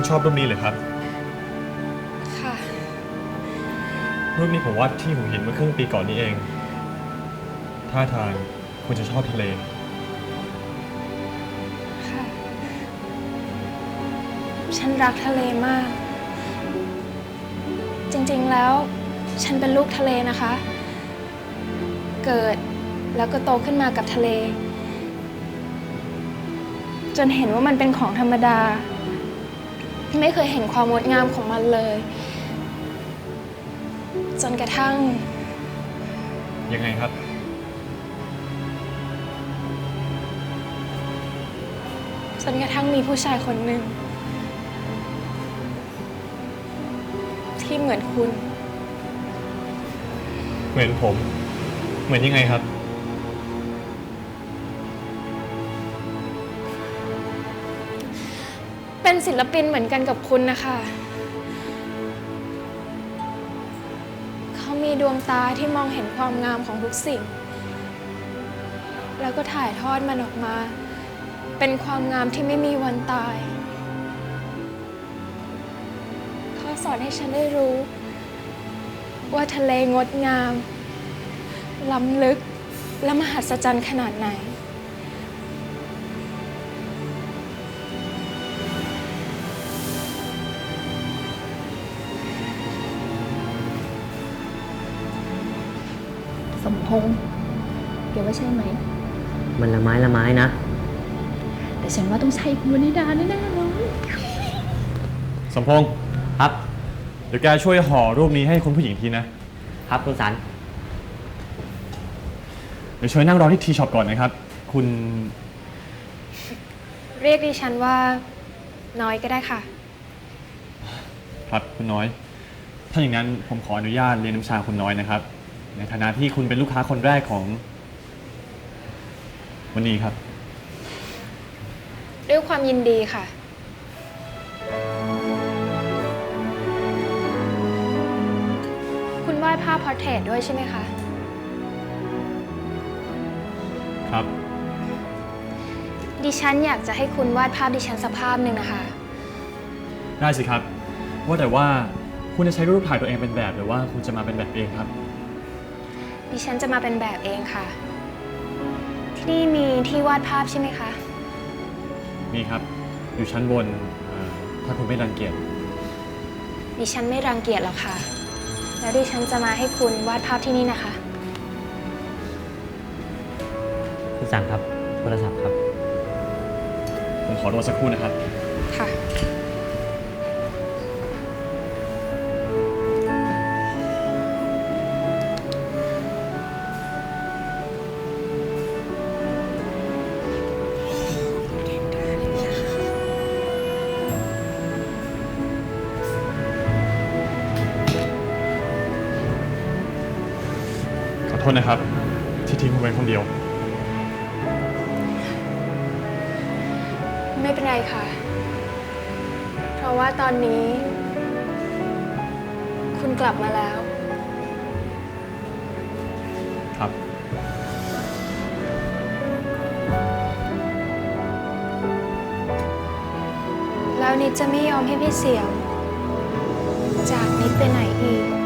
คุณชอบรูปนี้เลยครับ ค่ะ รูปนี้ผมวาดที่หัวหินเมื่อครึ่งปีก่อนนี้เอง ท่าทางคุณจะชอบทะเล ค่ะ ฉันรักทะเลมาก จริงๆแล้ว ฉันเป็นลูกทะเลนะคะ เกิดแล้วก็โตขึ้นมากับทะเล จนเห็นว่ามันเป็นของธรรมดา ไม่เคยเห็นความงดงามของมันเลย จนกระทั่ง ยังไงครับ จนกระทั่งมีผู้ชายคนหนึ่ง ที่เหมือนคุณ เหมือนผม เหมือนยังไงครับ เป็นศิลปินเหมือนกันกับคุณนะคะ เขามีดวงตาที่มองเห็นความงามของทุกสิ่ง แล้วก็ถ่ายทอดมันออกมา เป็นความงามที่ไม่มีวันตาย เขาสอนให้ฉันได้รู้ ว่าทะเลงดงาม ล้ำลึกและมหัศจรรย์ขนาดไหน สมพงษ์แกว่าใช่ไหม มันละไม้ละไม้นะ แต่ฉันว่าต้องใช่คุณวนิดาแน่ๆเลย สมพงษ์ครับ เดี๋ยวแกช่วยห่อรูปนี้ให้คุณผู้หญิงทีนะ ครับคุณสัน เดี๋ยวช่วยนั่งรอที่ทีช็อปก่อนนะครับ คุณเรียกดิฉันว่าน้อยก็ได้ค่ะ ครับคุณน้อย ถ้าอย่างนั้นผมขออนุญาตเรียนน้ำชาคุณน้อยนะครับ ในฐานะที่คุณเป็นลูกค้าคนแรกของ วันนี้ครับ ด้วยความยินดีค่ะ คุณวาดภาพพอร์เทรตด้วยใช่ไหมคะ ครับ ดิฉันอยากจะให้คุณวาดภาพดิฉันสักภาพหนึ่งนะคะ ได้สิครับ ว่าแต่ว่าคุณจะใช้รูปถ่ายตัวเองเป็นแบบหรือว่าคุณจะมาเป็นแบบเองครับ ดิฉันจะมาเป็นแบบเองค่ะ ที่นี่มีที่วาดภาพใช่ไหมคะ มีครับ อยู่ชั้นบนเอ่อถ้าคุณไม่รังเกียจ ดิฉันไม่รังเกียจหรอกค่ะ แล้วดิฉันจะมาให้คุณวาดภาพที่นี่นะคะ คุณสันครับ โทรศัพท์ครับ ผมขอตัวสักครู่นะครับ ค่ะ ษนะครับ ที่ทิ้งคุณไว้คนเดียว ไม่เป็นไรค่ะ เพราะว่าตอนนี้ คุณกลับมาแล้ว ครับ แล้วนิดจะไม่ยอมให้พี่เสียมจากนิดไปไหนอีก